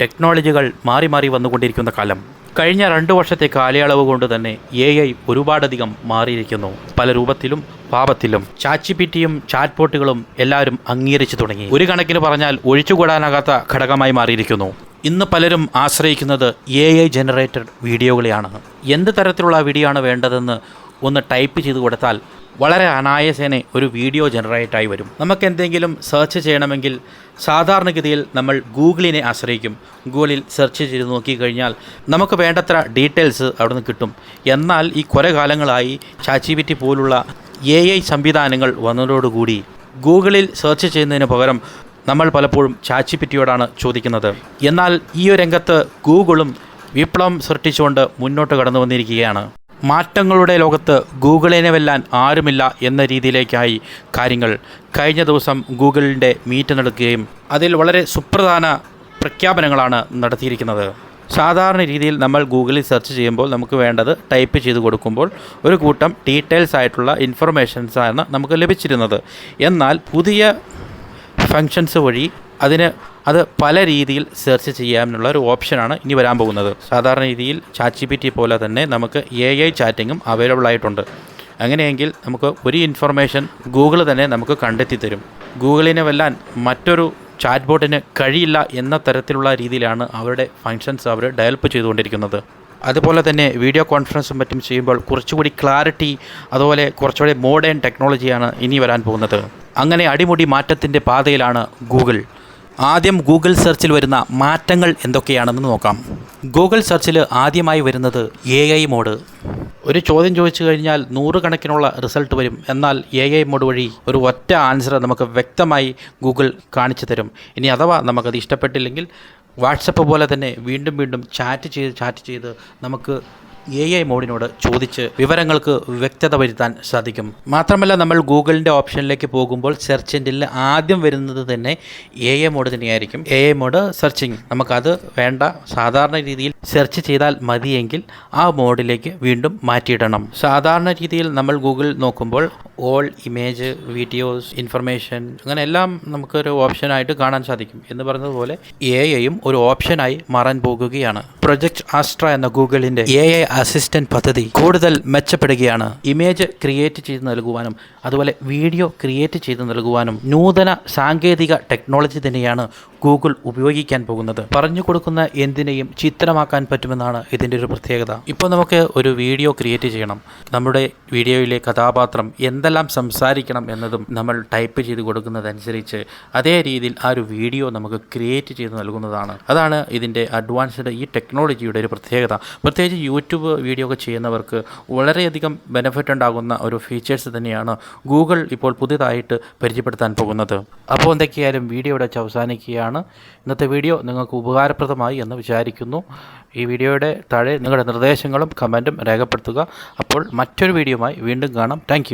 ടെക്നോളജികൾ മാറി മാറി വന്നുകൊണ്ടിരിക്കുന്ന കാലം. കഴിഞ്ഞ രണ്ടു വർഷത്തെ കാലയളവ് കൊണ്ട് തന്നെ എ ഐ ഒരുപാടധികം മാറിയിരിക്കുന്നു. പല രൂപത്തിലും പാപത്തിലും. ചാച്ചിപ്പിറ്റിയും ചാറ്റ് ബോട്ടുകളും എല്ലാവരും അംഗീകരിച്ചു തുടങ്ങി. ഒരു കണക്കിന് പറഞ്ഞാൽ ഒഴിച്ചുകൂടാനാകാത്ത ഘടകമായി മാറിയിരിക്കുന്നു. ഇന്ന് പലരും ആശ്രയിക്കുന്നത് എ ഐ ജനറേറ്റഡ് വീഡിയോകളെയാണ്. എന്ത് തരത്തിലുള്ള വീഡിയോ ആണ് വേണ്ടതെന്ന് ഒന്ന് ടൈപ്പ് ചെയ്ത് കൊടുത്താൽ വളരെ അനായസേനെ ഒരു വീഡിയോ ജനറേറ്റായി വരും. നമുക്ക് എന്തെങ്കിലും സെർച്ച് ചെയ്യണമെങ്കിൽ സാധാരണഗതിയിൽ നമ്മൾ ഗൂഗിളിനെ ആശ്രയിക്കും. ഗൂഗിളിൽ സെർച്ച് ചെയ്ത് നോക്കിക്കഴിഞ്ഞാൽ നമുക്ക് വേണ്ടത്ര ഡീറ്റെയിൽസ് അവിടെ നിന്ന് കിട്ടും. എന്നാൽ ഈ കുറേ കാലങ്ങളായി ചാച്ചിബിറ്റി പോലുള്ള എ ഐ സംവിധാനങ്ങൾ വന്നതോടുകൂടി ഗൂഗിളിൽ സെർച്ച് ചെയ്യുന്നതിന് പകരം നമ്മൾ പലപ്പോഴും ചാച്ചിപ്പിറ്റിയോടാണ് ചോദിക്കുന്നത്. എന്നാൽ ഈ ഒരു രംഗത്ത് ഗൂഗിളും വിപ്ലവം സൃഷ്ടിച്ചുകൊണ്ട് മുന്നോട്ട് കടന്നു വന്നിരിക്കുകയാണ്. മാറ്റങ്ങളുടെ ലോകത്ത് ഗൂഗിളിനെ വെല്ലാൻ ആരുമില്ല എന്ന രീതിയിലേക്കായി കാര്യങ്ങൾ. കഴിഞ്ഞ ദിവസം ഗൂഗിളിന്റെ മീറ്റ് നടക്കുകയും അതിൽ വളരെ സുപ്രധാന പ്രഖ്യാപനങ്ങളാണ് നടത്തിയിരിക്കുന്നത്. സാധാരണ രീതിയിൽ നമ്മൾ ഗൂഗിളിൽ സെർച്ച് ചെയ്യുമ്പോൾ നമുക്ക് വേണ്ടത് ടൈപ്പ് ചെയ്ത് കൊടുക്കുമ്പോൾ ഒരു കൂട്ടം ഡീറ്റെയിൽസ് ആയിട്ടുള്ള ഇൻഫർമേഷൻസ് ആണ് നമുക്ക് ലഭിച്ചിരുന്നത്. എന്നാൽ പുതിയ ഫങ്ഷൻസ് വഴി അതിന് അത് പല രീതിയിൽ സെർച്ച് ചെയ്യാമെന്നുള്ള ഒരു ഓപ്ഷനാണ് ഇനി വരാൻ പോകുന്നത്. സാധാരണ രീതിയിൽ ചാറ്റ് പി ടി പോലെ തന്നെ നമുക്ക് എ ഐ ചാറ്റിങ്ങും അവൈലബിൾ ആയിട്ടുണ്ട്. അങ്ങനെയെങ്കിൽ നമുക്ക് ഒരു ഇൻഫർമേഷൻ ഗൂഗിൾ തന്നെ നമുക്ക് കണ്ടെത്തി തരും. ഗൂഗിളിനെ വെല്ലാൻ മറ്റൊരു ചാറ്റ് ബോട്ടിന് കഴിയില്ല എന്ന തരത്തിലുള്ള രീതിയിലാണ് അവരുടെ ഫങ്ഷൻസ് അവർ ഡെവലപ്പ് ചെയ്തുകൊണ്ടിരിക്കുന്നത്. അതുപോലെ തന്നെ വീഡിയോ കോൺഫറൻസും മറ്റും ചെയ്യുമ്പോൾ കുറച്ചുകൂടി ക്ലാരിറ്റി അതുപോലെ കുറച്ചുകൂടി മോഡേൺ ടെക്നോളജിയാണ് ഇനി വരാൻ പോകുന്നത്. അങ്ങനെ അടിമുടി മാറ്റത്തിന്റെ പാതയിലാണ് ഗൂഗിൾ ആദ്യം ഗൂഗിൾ സെർച്ചിൽ വരുന്ന മാറ്റങ്ങൾ എന്തൊക്കെയാണെന്ന് നോക്കാം. ഗൂഗിൾ സെർച്ചിൽ ആദ്യമായി വരുന്നത് എ ഐ മോഡ്. ഒരു ചോദ്യം ചോദിച്ചു കഴിഞ്ഞാൽ നൂറുകണക്കിനുള്ള റിസൾട്ട് വരും. എന്നാൽ എ ഐ മോഡ് വഴി ഒരു ഒറ്റ ആൻസർ നമുക്ക് വ്യക്തമായി ഗൂഗിൾ കാണിച്ചു തരും. ഇനി അഥവാ നമുക്കത് ഇഷ്ടപ്പെട്ടില്ലെങ്കിൽ വാട്സപ്പ് പോലെ തന്നെ വീണ്ടും വീണ്ടും ചാറ്റ് ചെയ്ത് ചാറ്റ് ചെയ്ത് നമുക്ക് എ ഐ മോഡിനോട് ചോദിച്ച് വിവരങ്ങൾക്ക് വ്യക്തത വരുത്താൻ സാധിക്കും. മാത്രമല്ല നമ്മൾ ഗൂഗിളിന്റെ ഓപ്ഷനിലേക്ക് പോകുമ്പോൾ സെർച്ച് എഞ്ചിനിൽ ആദ്യം വരുന്നത് തന്നെ എ ഐ മോഡ് തന്നെയായിരിക്കും. എ ഐ മോഡ് സെർച്ചിങ് നമുക്കത് വേണ്ട. സാധാരണ രീതിയിൽ സെർച്ച് ചെയ്താൽ മതിയെങ്കിൽ ആ മോഡിലേക്ക് വീണ്ടും മാറ്റിയിടണം. സാധാരണ രീതിയിൽ നമ്മൾ ഗൂഗിൾ നോക്കുമ്പോൾ ഓൾ ഇമേജ് വീഡിയോസ് ഇൻഫർമേഷൻ അങ്ങനെ എല്ലാം നമുക്കൊരു ഓപ്ഷനായിട്ട് കാണാൻ സാധിക്കും. എന്ന് പറഞ്ഞതുപോലെ എ ഐയും ഒരു ഓപ്ഷനായി മാറാൻ പോകുകയാണ്. പ്രൊജക്ട് ആസ്ട്ര എന്ന ഗൂഗിളിന്റെ എ ഐ അസിസ്റ്റന്റ് പദ്ധതി കൂടുതൽ മെച്ചപ്പെടുകയാണ്. ഇമേജ് ക്രിയേറ്റ് ചെയ്ത് നൽകുവാനും അതുപോലെ വീഡിയോ ക്രിയേറ്റ് ചെയ്ത് നൽകുവാനും നൂതന സാങ്കേതിക ടെക്നോളജി തന്നെയാണ് ഗൂഗിൾ ഉപയോഗിക്കാൻ പോകുന്നത്. പറഞ്ഞു കൊടുക്കുന്ന എന്തിനേയും ചിത്രമാക്കാൻ പറ്റുമെന്നാണ് ഇതിന്റെ ഒരു പ്രത്യേകത. ഇപ്പോൾ നമുക്ക് ഒരു വീഡിയോ ക്രിയേറ്റ് ചെയ്യണം. നമ്മുടെ വീഡിയോയിലെ കഥാപാത്രം എന്തെല്ലാം സംസാരിക്കണം എന്നതും നമ്മൾ ടൈപ്പ് ചെയ്ത് കൊടുക്കുന്നതനുസരിച്ച് അതേ രീതിയിൽ ആ ഒരു വീഡിയോ നമുക്ക് ക്രിയേറ്റ് ചെയ്ത് നൽകുന്നതാണ്. അതാണ് ഇതിന്റെ അഡ്വാൻസ്ഡ് ഈ ടെക്നോളജിയുടെ ഒരു പ്രത്യേകത. പ്രത്യേകിച്ച് യൂട്യൂബ് വീഡിയോ ഒക്കെ ചെയ്യുന്നവർക്ക് വളരെയധികം ബെനിഫിറ്റ് ഉണ്ടാകുന്ന ഒരു ഫീച്ചേഴ്സ് തന്നെയാണ് ഗൂഗിൾ ഇപ്പോൾ പുതിയതായിട്ട് പരിചയപ്പെടുത്താൻ പോകുന്നത്. അപ്പോൾ എന്തൊക്കെയായാലും വീഡിയോ ഇവിടെ അവസാനിക്കുകയാണ്. ഇന്നത്തെ വീഡിയോ നിങ്ങൾക്ക് ഉപകാരപ്രദമായി എന്ന് വിചാരിക്കുന്നു. ഈ വീഡിയോയുടെ താഴെ നിങ്ങളുടെ നിർദ്ദേശങ്ങളും കമന്റും രേഖപ്പെടുത്തുക. അപ്പോൾ മറ്റൊരു വീഡിയോയുമായി വീണ്ടും കാണാം. താങ്ക്